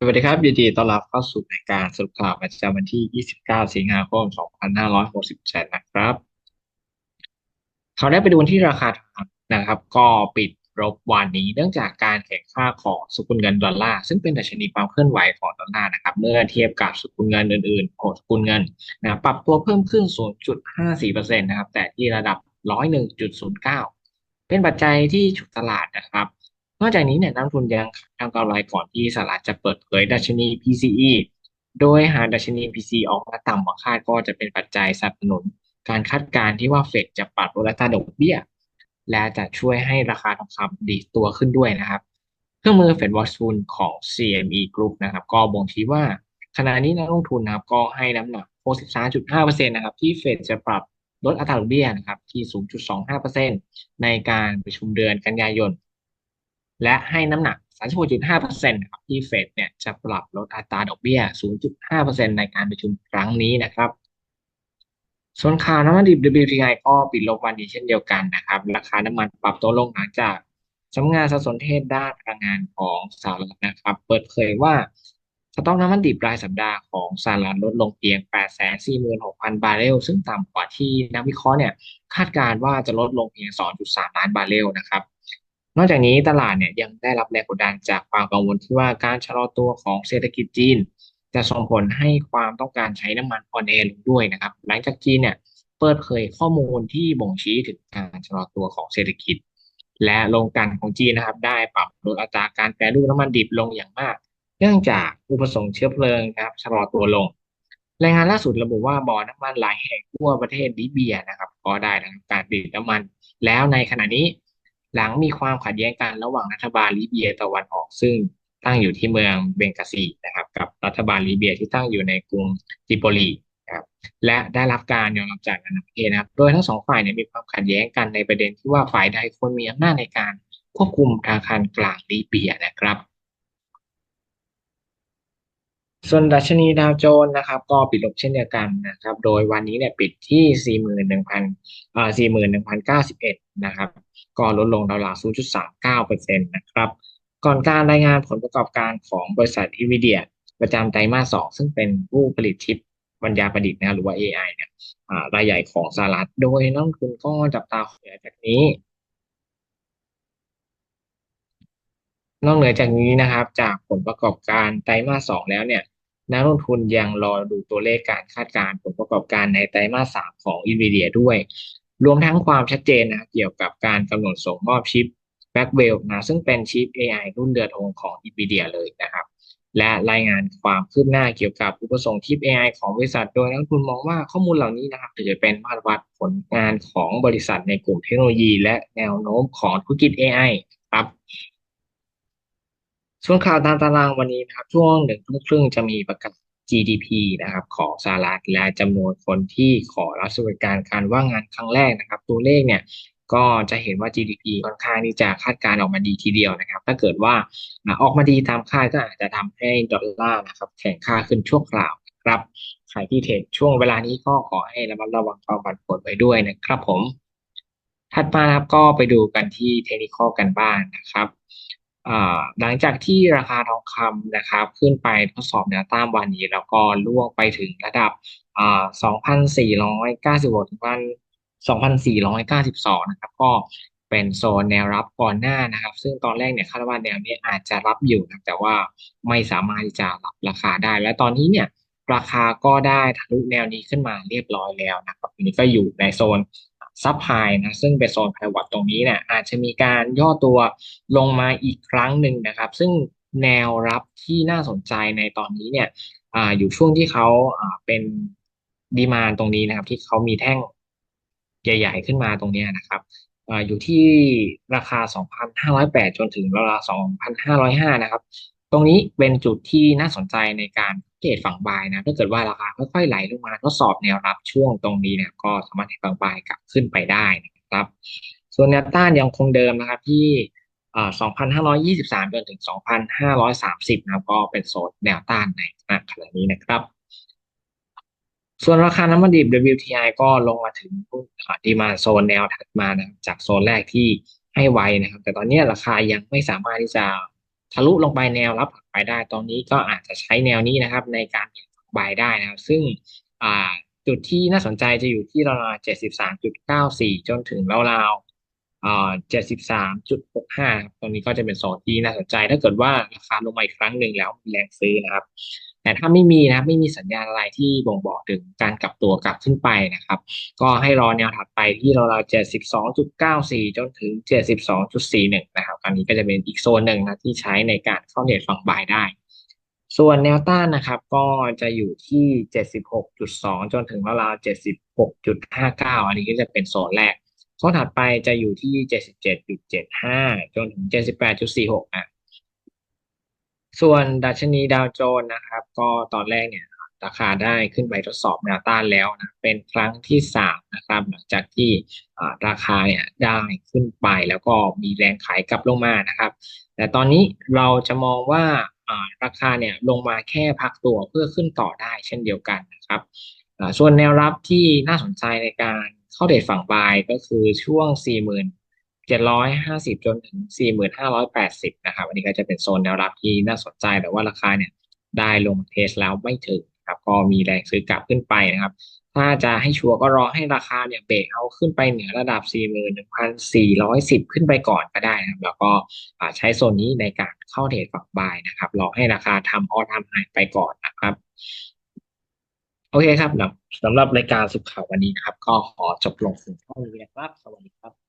สวัสดีครับยินดีต้อนรับเข้าสู่รายการสรุปข่าวประจำวันที่ 29 สิงหาคม 2567 นะครับเขาได้ไปดูที่ราคาทองนะครับ ก็ปิดลบวันนี้เนื่องจากการแข่งค่าของสกุลเงินดอลลาร์ซึ่งเป็นดัชนีความเคลื่อนไหวของดอลลาร์นะครับ เมื่อเทียบกับสกุลเงินอื่นๆของสกุลเงินนะปรับตัวเพิ่มขึ้น 0.54%นะครับแต่ที่ระดับ 101.09 เป็นปัจจัยที่ฉุดตลาดนะครับ นอกจากนี้เนี่ยนักลงทุนยังทำกำไรก่อนที่สหรัฐจะเปิดเผยดัชนี PCE โดยหากดัชนี PCE ออกมาต่ำกว่าคาดก็จะเป็นปัจจัยสนับสนุน การคาดการณ์ที่ว่าเฟดจะปรับลดอัตราดอกเบี้ย และจะช่วยให้ราคาทองคำดีตัวขึ้นด้วยนะครับ เครื่องมือ Fed Watch Tool ของ CME Group นะครับ ก็บ่งชี้ว่าขณะนี้นักลงทุนนะครับก็ให้น้ำหนัก 63.5%นะครับที่เฟดจะปรับลดอัตราดอกเบี้ยนะครับที่ 0.25%ในการประชุมเดือนกันยายน และให้น้ำหนัก 36.5%ครับที่เฟดเนี่ยจะปรับลดอัตราดอกเบี้ย 0.5%ในการประชุมครั้งนี้นะครับส่วนข่าวน้ำมันดิบ WTI ก็ปิดลบวันนี้เช่นเดียวกันนะครับ ราคาน้ำมันปรับตัวลงหลังจากสำนักงานสารสนเทศด้านพลังงานของสหรัฐนะครับ เปิดเผยว่าสต็อกน้ำมันดิบรายสัปดาห์ของสหรัฐลดลงเพียง 846,000 บาร์เรล ซึ่งต่ำกว่าที่นักวิเคราะห์เนี่ยคาดการณ์ว่าจะลดลงเพียง 2.3 ล้านบาร์เรลนะครับ นอกจากนี้ตลาดเนี่ยยังได้รับแรงกดดันจากความกังวลที่ว่าการชะลอตัวของเศรษฐกิจจีน จะส่งผลให้ความต้องการใช้น้ำมันอ่อนแอลงด้วยนะครับ หลังจากจีนเนี่ยเปิดเผยข้อมูลที่บ่งชี้ถึงการชะลอตัวของเศรษฐกิจ และโรงกลั่นของจีนนะครับ ได้ปรับลดอัตราการแปรรูปน้ำมันดิบลงอย่างมาก เนื่องจากอุปสงค์เชื้อเพลิงนะครับชะลอตัวลงรายงานล่าสุดระบุว่าบ่อน้ำมันหลายแห่งทั่วประเทศลิเบียนะครับ ก็ได้ทำการผลิตน้ำมัน แล้วในขณะนี้ หลังมีความขัดแย้งกันระหว่างรัฐบาลลิเบียตะวันออกซึ่งตั้งอยู่ที่เมืองเบงกาซีนะครับ กับรัฐบาลลิเบียที่ตั้งอยู่ในกรุงติโปลีครับและได้รับการยอมรับจากนานาประเทศนะครับโดยทั้งสองฝ่ายเนี่ยมีความขัดแย้งกันในประเด็นที่ว่าฝ่ายใดควรมีอำนาจในการควบคุมธนาคารกลางลิเบียนะครับ ส่วนดัชนีดาวโจนส์นะครับก็ปิดลบเช่นเดียวกันนะครับ โดยวันนี้เนี่ยปิดที่ 41,000เอ่อ41,091 นะครับ ก็ลดลงราวๆ0.39%นะครับ ก่อนการรายงานผลประกอบการของบริษัท NVIDIA ประจำไตรมาส 2 ซึ่งเป็นผู้ผลิตชิปปัญญาประดิษฐ์นะหรือว่า AI เนี่ยรายใหญ่ของสหรัฐ โดยนักลงทุนก็จับตาจากนี้ นอกเหนือจากนี้นะครับ จากผลประกอบการไตรมาส2แล้วเนี่ยนักลงทุนยังรอดูตัวเลขการคาดการณ์ผลประกอบการในไตรมาส3ของ NVIDIA ด้วย รวมทั้งความชัดเจนนะเกี่ยวกับการกำหนดส่งมอบชิป Blackwell นะซึ่งเป็นชิป AI รุ่นเดือดธงของ NVIDIA เลยนะครับ และรายงานความคืบหน้าเกี่ยวกับอุปสงค์ชิป AI ของบริษัท โดยนักลงทุนมองว่าข้อมูลเหล่านี้นะครับถือเป็นมาตรวัดผลงานของบริษัทในกลุ่มเทคโนโลยี และแนวโน้มของธุรกิจ AI ครับ ส่วนข่าวตามตารางวันนี้นะครับ ช่วงหนึ่งทุ่มครึ่งจะมีประกาศ GDP นะครับ ของสหรัฐและจำนวนคนที่ขอรับสวัสดิการการว่างงานครั้งแรกนะครับ ตัวเลขเนี่ยก็จะเห็นว่า GDP ค่อนข้างที่จะคาดการณ์ออกมาดีทีเดียวนะครับ ถ้าเกิดว่าออกมาดีตามคาดก็อาจจะทำให้ดอลลาร์นะครับแข็งค่าขึ้นชั่วคราวนะครับใครที่เทรดช่วงเวลานี้ก็ขอให้ระมัดระวังความผันผวนไว้ด้วยนะครับผม ถัดมาครับก็ไปดูกันที่เทคนิคกันบ้างนะครับ หลังจากที่ราคาทองคำนะครับ ขึ้นไปทดสอบแนวต้านวันนี้ แล้วก็ล่วงไปถึงระดับสองพันสี่ร้อยเก้าสิบถึงวันสองพันสี่ร้อยเก้าสิบสองนะครับ ก็เป็นโซนแนวรับก่อนหน้านะครับ ซึ่งตอนแรกเนี่ยคาดว่าแนวนี้อาจจะรับอยู่นะแต่ว่าไม่สามารถที่จะรับราคาได้ และตอนนี้เนี่ยราคาก็ได้ทะลุแนวนี้ขึ้นมาเรียบร้อยแล้วนะครับนนี้ก็อยู่ในโซน ซับไฮนะซึ่งเป็นโซนไพวัตตรงนี้เนี่ยอาจจะมีการย่อตัวลงมาอีกครั้งหนึ่งนะครับ ซึ่งแนวรับที่น่าสนใจในตอนนี้เนี่ยออยู่ช่วงที่เขาเป็นดีมานตรงนี้นะครับ ที่เขามีแท่งใหญ่ ๆ ขึ้นมาตรงนี้นะครับออยู่ที่ราคา 2,508 จนถึงราคา2,505 นะครับ ตรงนี้เป็นจุดที่น่าสนใจในการ เกตฝั่งบายนะถ้าเกิดว่าราคาค่อยๆไหลลงมาทดสอบแนวรับช่วงตรงนี้เนี่ยก็สามารถให้ฝั่งบายกลับขึ้นไปได้นะครับ ส่วนแนวต้านยังคงเดิมนะครับที่2,523 จนถึง 2,530 นะครับ ก็เป็นโซนแนวต้านในขณะนี้นะครับ ส่วนราคาน้ำมันดิบ WTI ก็ลงมาถึงดีมาโซนแนวถัดมานะจากโซนแรกที่ให้ไว้นะครับ แต่ตอนนี้ราคายังไม่สามารถที่จะ ทะลุลงไปแนวรับถัดไปได้ ตอนนี้ก็อาจจะใช้แนวนี้นะครับ ในการเก็งบายได้นะครับ ซึ่งจุดที่น่าสนใจจะอยู่ที่ราวๆเจ็ดสิบสามจุดเก้าสี่จนถึงราวๆอ่าเจ็ดสิบสามจุดหกห้าตรงนี้ก็จะเป็นโซนที่น่าสนใจ ถ้าเกิดว่าราคาลงมาอีกครั้งหนึ่งแล้วมีแรงซื้อนะครับ แต่ถ้าไม่มีนะครับไม่มีสัญญาณอะไรที่บ่งบอกถึงการกลับตัวกลับขึ้นไปนะครับ ก็ให้รอแนวถัดไปที่ราวๆเจ็ดสิบสองจุดเก้าสี่จนถึงเจ็ดสิบสองจุดสี่หนึ่งนะครับอันนี้ก็จะเป็นอีกโซนหนึ่งนะที่ใช้ในการเข้าเน็ตฝั่งบ่ายได้ ส่วนแนวต้านนะครับก็จะอยู่ที่76.2จนถึงราวๆ76.59อันนี้ก็จะเป็นโซนแรกโซนถัดไปจะอยู่ที่77.75จนถึง78.46อะ ส่วนดัชนีดาวโจนส์นะครับ ก็ตอนแรกเนี่ยราคาได้ขึ้นไปทดสอบแนวต้านแล้วนะเป็นครั้งที่สามนะครับ หลังจากที่ราคาเนี่ยได้ขึ้นไปแล้วก็มีแรงขายกลับลงมานะครับ แต่ตอนนี้เราจะมองว่าราคาเนี่ยลงมาแค่พักตัวเพื่อขึ้นต่อได้เช่นเดียวกันนะครับส่วนแนวรับที่น่าสนใจในการเข้าเดทฝั่งบายก็คือช่วง 750 จนถึง 4580 นะครับอันนี้ก็จะเป็นโซนแนวรับที่น่าสนใจแต่ว่าราคาเนี่ยได้ลงเทสแล้วไม่ถึงครับก็มีแรงซื้อกลับขึ้นไปนะครับ ถ้าจะให้ชัวร์ก็รอให้ราคาเนี่ยเบรกเอาขึ้นไปเหนือระดับ 41,410 ขึ้นไปก่อนก็ได้นะครับ แล้วก็ใช้โซนนี้ในการเข้าเทรดฝักบายนะครับ รอให้ราคาทำออทำไฮไปก่อนนะครับ โอเคครับสำหรับรายการสุขข่าววันนี้นะครับ ก็ขอจบลงเพียงเท่านี้นะครับ สวัสดีครับ